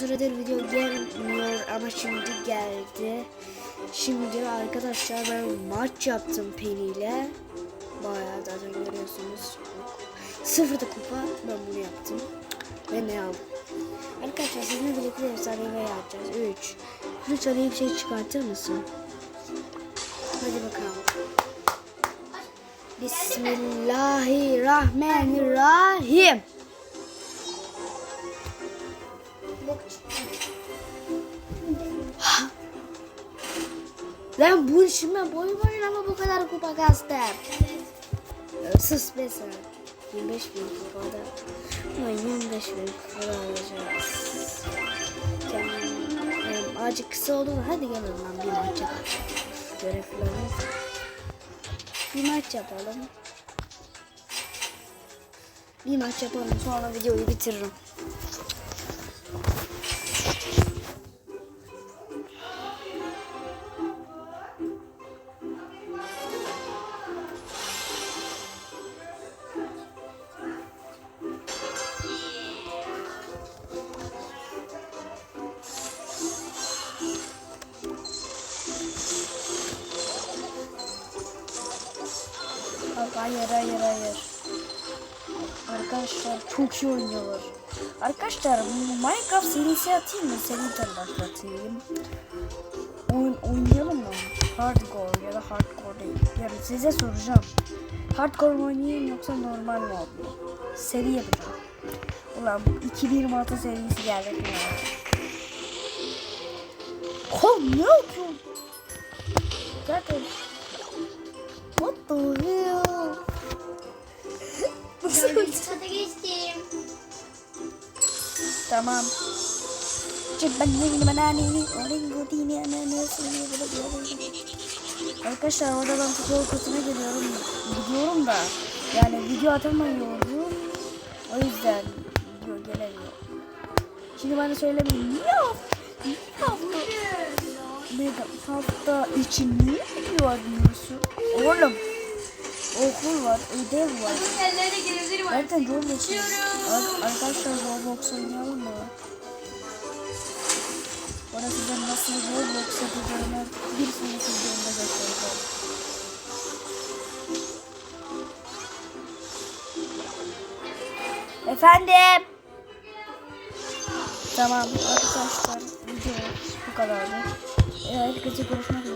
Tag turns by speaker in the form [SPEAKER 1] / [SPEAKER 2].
[SPEAKER 1] süredir video gelmiyor ama şimdi geldi. Şimdi arkadaşlar ben maç yaptım Penny ile. Bayağı zaten görüyorsunuz. Sıfırda kupa ben bunu yaptım. Ve ne aldım? Arkadaşlar sizinle birlikte efsaneyi yapacağız. 3. Lütfen iyi bir şey çıkartır mısın? Hadi bakalım. Bismillahirrahmanirrahim. Lan bu işime boy boyun ama bu kadar kupa kastım. Ee, Sus be sen. 25 bin kupada. Ama 25 bin kupada alacağız. Yani, acık kısa oldu da hadi gelin lan bir maç yapalım. Görev falan yok. Bir maç yapalım. Bir maç yapalım sonra videoyu bitiririm. Hayır hayır hayır. Arkadaşlar çok iyi oynuyorlar. Arkadaşlar Minecraft serisi atayım mı? Seriden başlatayım. Oyun oynayalım mı? Hardcore ya da hardcore değil. Yani size soracağım. Hardcore mı oynayayım yoksa normal mi oynayayım? Seri yapacağım. Ulan 2026 serisi geldi. Kol ne yapıyorsun? Zaten What the hell? Ananasını Arkadaşlar orada ben futbol kursuna gidiyorum. Gidiyorum da yani video atamıyorum. O yüzden video gelemiyor. Şimdi bana söylemeyin. Niye hafta? Niye hafta? İçin niye video arıyorsun? Oğlum okul var, ödev var. Zaten Roblox Ar- Arkadaşlar Roblox oynayalım mı? Bana size nasıl Roblox yapacağımı bir sonraki videomda göstereceğim. Efendim? Tamam arkadaşlar video bu kadardı. Herkese görüşmek